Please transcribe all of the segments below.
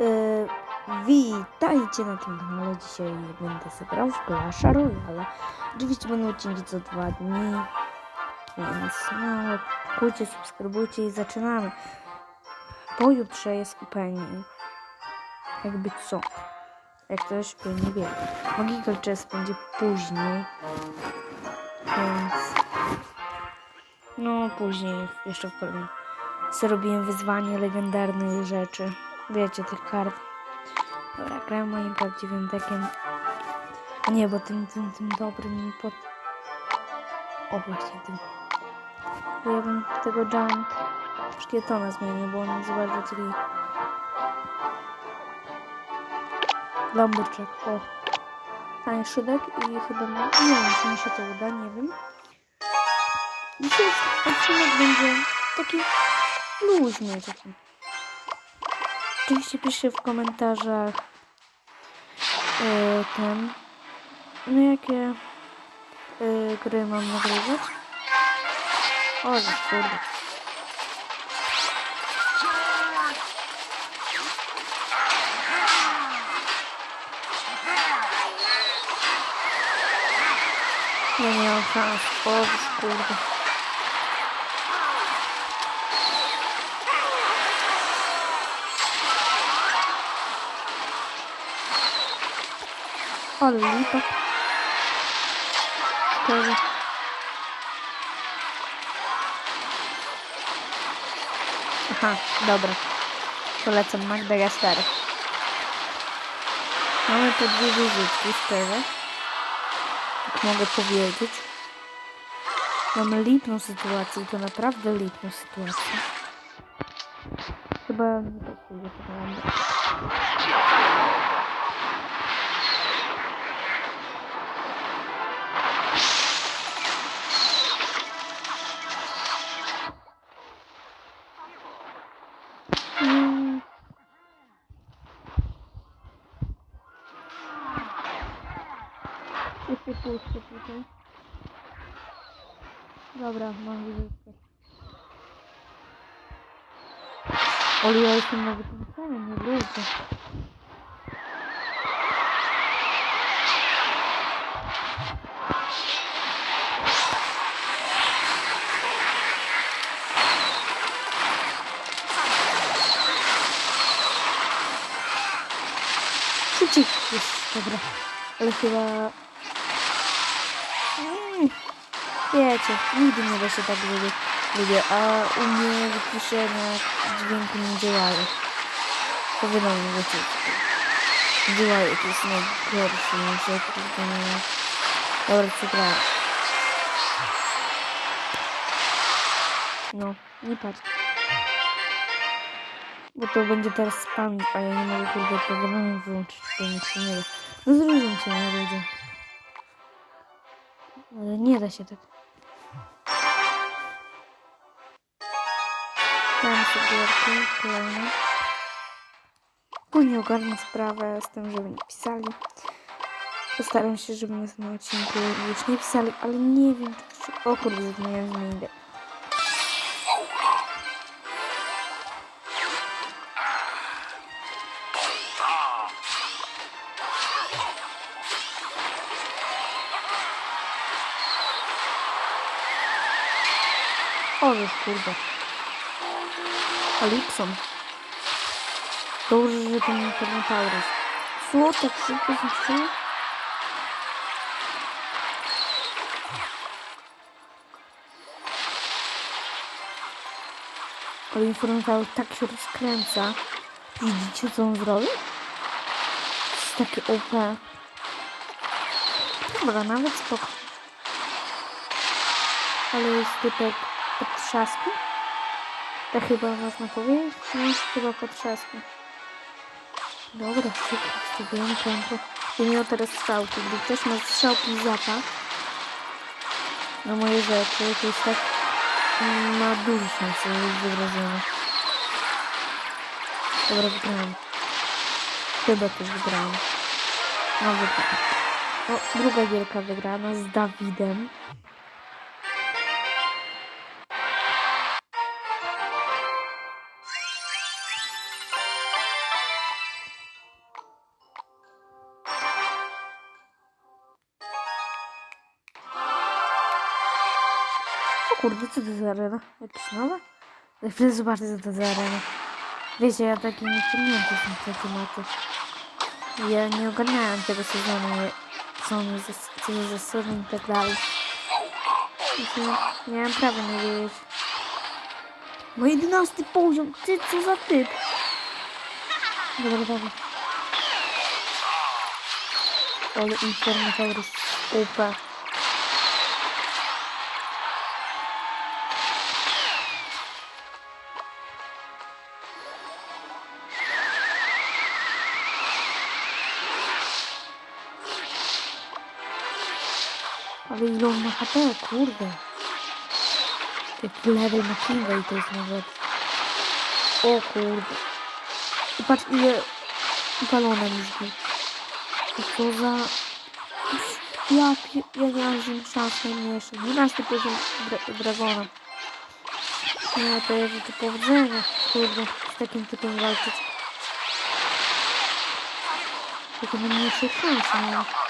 Yy, witajcie na tym kanale. Dzisiaj będę sobie grał w Clasha Royale. Oczywiście będą odcinki co dwa dni. Więc no, kujcie, subskrybujcie i zaczynamy. Pojutrze jest opening. Jakby co? Jak ktoś by nie wie. Magical Chess będzie później. Więc... No, później, jeszcze w kolejnym. Zrobiłem wyzwanie legendarnych rzeczy. Wiecie, tych kart. Dobra, grałem moim prawdziwym dekiem. Nie, bo tym, tym, tym dobrym pod... O, właśnie tym. Ja bym tego jump szkietona zmienił, bo on jest bardzo taki... Lumberjack, o. Tańszy dek i chyba, nie wiem, czy mi się to uda, nie wiem. Dzisiaj odcinek będzie taki luźny, taki. Oczywiście piszcie w komentarzach e, ten, no jakie e, gry mam nagrywać. O, kurde. Ja nie mam szans, o, kurde. Ale lipa. Szczerze. Aha, dobra. Polecam Magdagaskar. Mamy tu dwie wizytki, szczerze. Jak mogę powiedzieć. Mamy lipną sytuację to naprawdę lipną sytuację. Chyba nie pasuje to na Jeszcze puszczę tutaj. Dobra, mam wizytkę. Oli, ja jestem na wykończeniu, nie lubię. Szybciej! Jest, dobra. Ale chyba... Wiecie, nigdy nie da się tak lubię, lubię a u mnie wyciszenia dźwięku nie działają. To wiadomo, wiecie. Działają, to jest najgorsze, że kurde nie... Dobra, przegrałem. No, nie patrz. Bo to będzie teraz spamić, a ja nie mogę kurde programu wyłączyć, bo nic się nie da. No zrozumcie mnie ludzie. Ale nie da się tak. Mam gierki, kolejne. Później ogarnę sprawę z tym, żeby nie pisali. Postaram się, żeby na tym odcinku już nie pisali, ale nie wiem, czy... O kurde, zapomniałem zmienić. O, już kurde. Alipson. Dobrze, że ten Ternotaurus. Co? Tak szybko zniszczył? Ale Infernotaurus tak się rozkręca. Widzicie, co on zrobił? To jest takie OP. Dobra, nawet spoko. Ale jest typek pod trzasku? Tak chyba można powiedzieć? No, chyba pod trzasku. Dobra, szybko zrobiłem tempo. I miał teraz strzałki. Gdy ktoś ma strzałki zapach na moje rzeczy, to jest tak ma duży szansę wyrażenia. Dobra, wygrałem. Chyba to wygrałem. No, wygrałem. O, druga gierka wygrana z Dawidem. Kurde, to za arena? Jakieś nowe? Za chwilę zobaczę, co to za arena. Wiecie, ja taki nie wciągnięty są w te tematy. Ja nie ogarniałem tego sezonu, co on jest, co jest za sezon i tak dalej. Znaczy, miałem prawo nie wiedzieć. No jedenasty poziom, ty co za typ? Ale ile on ma HP, kurde. Jaki level na Kinga to jest nawet. O kurde. I patrz ile balona mi zbił. I co za... Ja, ja nie mam żadnych szans najmniejszych. 12 poziom dra Dragona. Nie, to jest to powodzenia. Kurde, z takim typem walczyć. Tylko najmniejszych szans nie mam.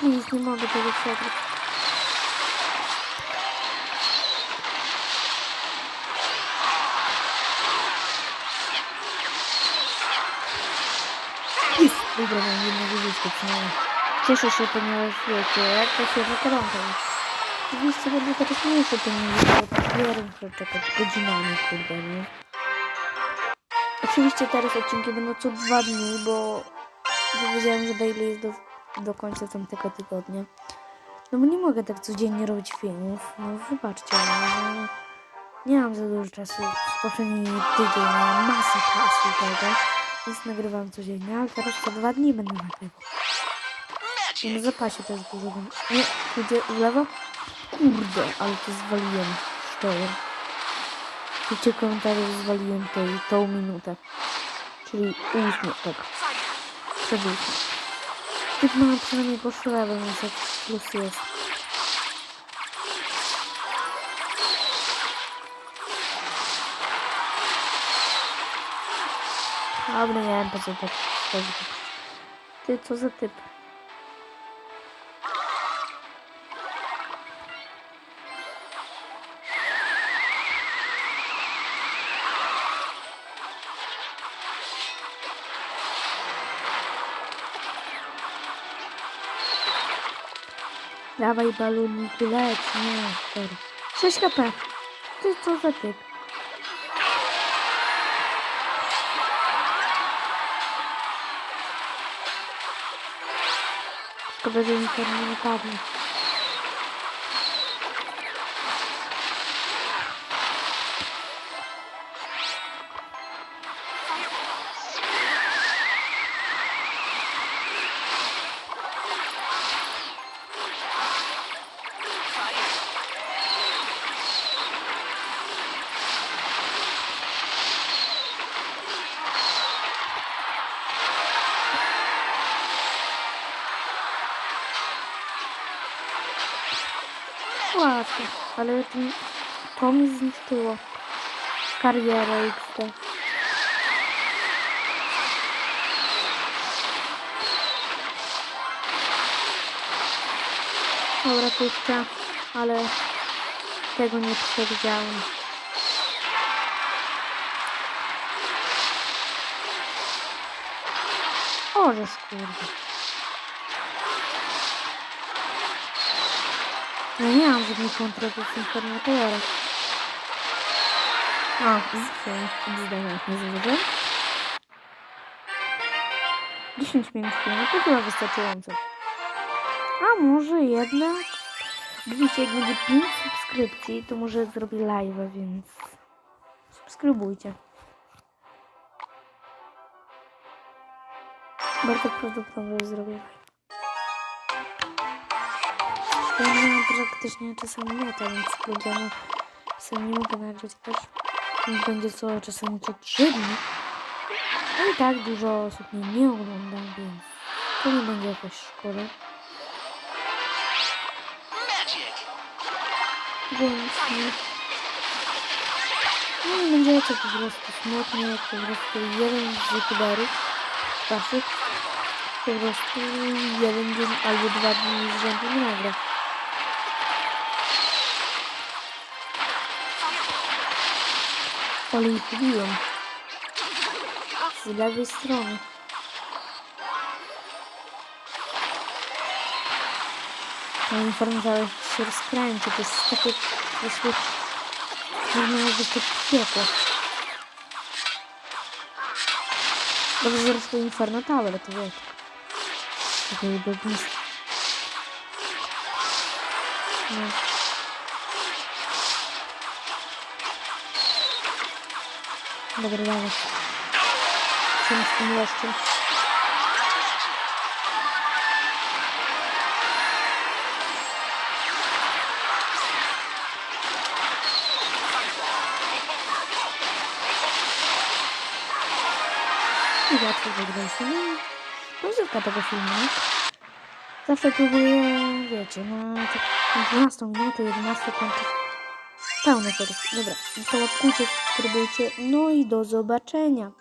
please, nie mogę tego przegrać. Dobra, mam jedną wieżyczkę przynajmniej. Cieszę się, ponieważ wiecie, jak to się wykrąta. Oczywiście będę teraz mniejsze to nie widzę, papierem przeczekać godzinami, kurde, nie? Oczywiście teraz odcinki będą co dwa dni, bo powiedziałem, że daily jest do, do końca tamtego tygodnia. No bo nie mogę tak codziennie robić filmów. No wybaczcie, no, nie mam za dużo czasu. W poprzedni tydzień miałem masę czasu tego, więc nagrywam codziennie, ale teraz co dwa dni będę nagrywał. I na zapasie też dużo. Nie, pójdzie w lewo? Kurde, ale to zwaliłem szczerze. Piszcie w komentarzu, że zwaliłem tą, tą minutę. Czyli ósmą, tak. Przed. Typ ma przynajmniej koszulę, więc jak plus jest. Dobra, wiem po co tak. Ty, co za typ? Dawaj baloniku, leć, nie, sorry. 6 HP. Ty, co za typ? Szkoda, że mi nie padnie. Łatwo, ale to, mi zniszczyło karierę XD. Dobra, puszczę, ale tego nie przewidziałem. O, że kurde. Ja nie mam żadnej kontroli z informatora. A, z zdania nie zrobiłem. 10 minut filmu to chyba wystarczająco. A może jednak? Oczywiście jak będzie 5 subskrypcji, to może zrobię live, więc subskrybujcie. Bardzo prawdopodobnie zrobię live. Ja nie mam praktycznie czasami neta, więc problemu sobie nie mogę nagrać też. Nie będzie co czasami co 3 dni. No i tak dużo osób mnie nie ogląda, więc to nie będzie jakaś szkoda. Więc nie. No będzie to po prostu smutnie, jak po prostu jeden z youtuberów waszych po prostu jeden dzień albo dwa dni z rzędu nie nagra. Ale ich lubiłem. Z lewej strony. Ta informacja się rozkręci. To jest takie prostu można być to piekło. Dobrze, że zresztą Inferno Tower, to wiecie. Takie dobnictwo. No. Dobra, dawaj. Co z tym leszczem? I łatwo wygraliśmy. No i rozrywka tego filmu. nie? Zawsze próbuję, wiecie, na tak 12 minutę, 11 kończyć pełny kurs. Dobra, to łapkujcie, subskrybujcie, no i do zobaczenia.